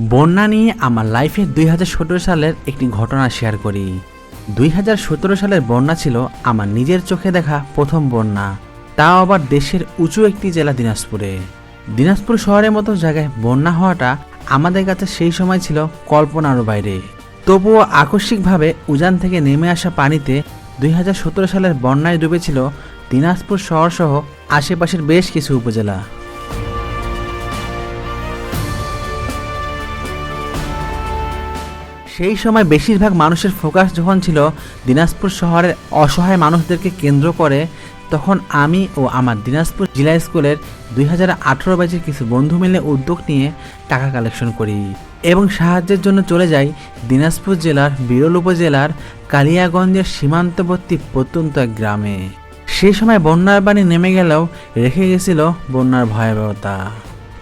বন্যা নিয়ে আমার লাইফে দুই হাজার সতেরো সালের একটি ঘটনা শেয়ার করি। দুই হাজার সতেরো সালের বন্যা ছিল আমার নিজের চোখে দেখা প্রথম বন্যা। তাও আবার দেশের উঁচু একটি জেলা দিনাজপুরে। দিনাজপুর শহরের মতো জায়গায় বন্যা হওয়াটা আমাদের কাছে সেই সময় ছিল কল্পনারও বাইরে। তবুও আকস্মিকভাবে উজান থেকে নেমে আসা পানিতে দুই হাজার সতেরো সালের বন্যায় ডুবেছিল দিনাজপুর শহর সহ আশেপাশের বেশ কিছু উপজেলা। সেই সময় বেশিরভাগ মানুষের ফোকাস যখন ছিল দিনাজপুর শহরের অসহায় মানুষদেরকে কেন্দ্র করে, তখন আমি ও আমার দিনাজপুর জেলা স্কুলের দুই হাজার আঠেরো ব্যাচের কিছু বন্ধু মিলে উদ্যোগ নিয়ে টাকা কালেকশন করি এবং সাহায্যের জন্য চলে যাই দিনাজপুর জেলার বিরল উপজেলার কালিয়াগঞ্জের সীমান্তবর্তী প্রত্যন্ত এক গ্রামে। সেই সময় বন্যার পানি নেমে গেলেও রেখে গেছিল বন্যার ভয়াবহতা।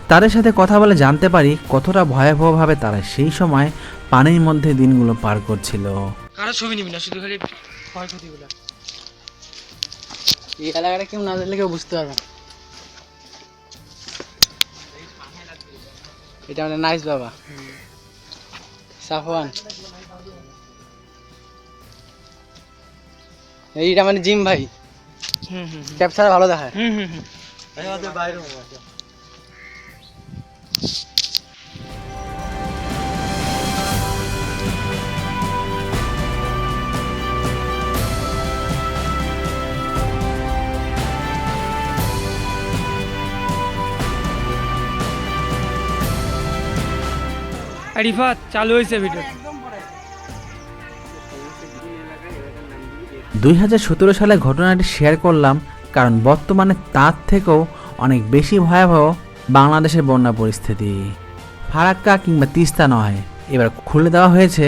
তাদের সাথে কথা বলে জানতে পারি কতটা ভয়াবহভাবে তারা সেই সময় পানির মধ্যে দিনগুলো পার করছিল। কারও ছবি নিবি না শুধু খালি ক্ষয়ক্ষতিগুলো। এই এলাকাটা কেউ না দেখলে কেউ বুঝতে পারবে এটা আমাদের নাইস বাবা। সাফওয়ান। এইটা মানে জিম ভাই। হুম হুম ক্যাপ ভালো দেখায়। হুম হুম হুম। রিফাত চালু হয়েছে ভিডিও দুই হাজার সতেরো সালে ঘটনাটি শেয়ার করলাম, কারণ বর্তমানে তার থেকেও অনেক বেশি ভয়াবহ বাংলাদেশের বন্যা পরিস্থিতি। ফারাক্কা কিংবা তিস্তা নয়, এবার খুলে দেওয়া হয়েছে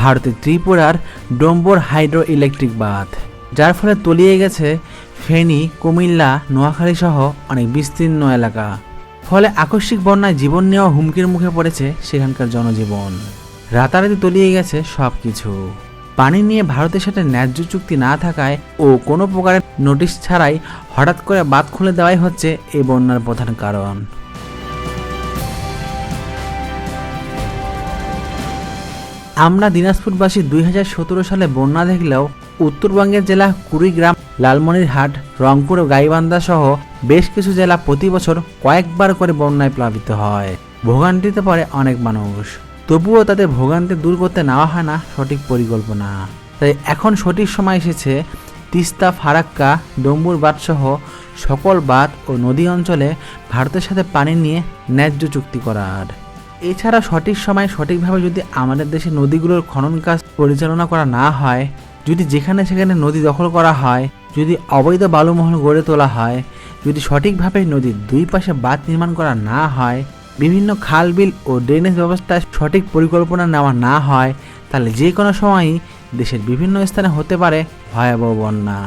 ভারতের ত্রিপুরার ডোম্বর হাইড্রো ইলেকট্রিক বাঁধ, যার ফলে তলিয়ে গেছে ফেনী, কুমিল্লা নোয়াখালী সহ অনেক বিস্তীর্ণ এলাকা। ফলে আকস্মিক বন্যায় জীবন নেওয়া হুমকির মুখে পড়েছে সেখানকার জনজীবন। রাতারাতি তলিয়ে গেছে সব কিছু পানি নিয়ে ভারতের সাথে ন্যায্য চুক্তি না থাকায় ও কোনো প্রকারের নোটিশ ছাড়াই হঠাৎ করে বাঁধ খুলে দেওয়াই হচ্ছে এই বন্যার প্রধান কারণ। আমরা দিনাজপুরবাসী দুই হাজার সতেরো সালে বন্যা দেখলেও উত্তরবঙ্গের জেলা কুড়িগ্রাম লালমনিরহাট রংপুর ও গাইবান্ধা সহ বেশ কিছু জেলা প্রতি বছর কয়েকবার করে বন্যায় প্লাবিত হয়। ভোগান্তিতে পড়ে অনেক মানুষ। তবুও তাদের ভোগান্তি দূর করতে নেওয়া হয় না সঠিক পরিকল্পনা। তাই এখন সঠিক সময় এসেছে তিস্তা, ফারাক্কা ডম্বুর বাঁধসহ সকল বাঁধ ও নদী অঞ্চলে ভারতের সাথে পানি নিয়ে ন্যায্য চুক্তি করার। এছাড়া সঠিক সময় সঠিকভাবে যদি আমাদের দেশে নদীগুলোর খনন কাজ পরিচালনা করা না হয়, যদি যেখানে সেখানে নদী দখল করা হয় যদি অবৈধ বালুমহল গড়ে তোলা হয়, যদি সঠিকভাবে নদীর দুই পাশে বাঁধ নির্মাণ করা না হয়, বিভিন্ন খাল, বিল ও ড্রেনেজ ব্যবস্থায় সঠিক পরিকল্পনা নেওয়া না হয়, তাহলে যে কোনো সময়ই দেশের বিভিন্ন স্থানে হতে পারে ভয়াবহ বন্যা।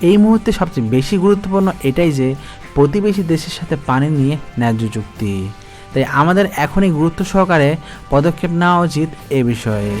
এই মুহূর্তে সবচেয়ে বেশি গুরুত্বপূর্ণ এটাই যে, প্রতিবেশী দেশের সাথে পানি নিয়ে ন্যায্য চুক্তি। তাই আমাদের এখনই গুরুত্ব সহকারে পদক্ষেপ নেওয়া উচিত এ বিষয়ে।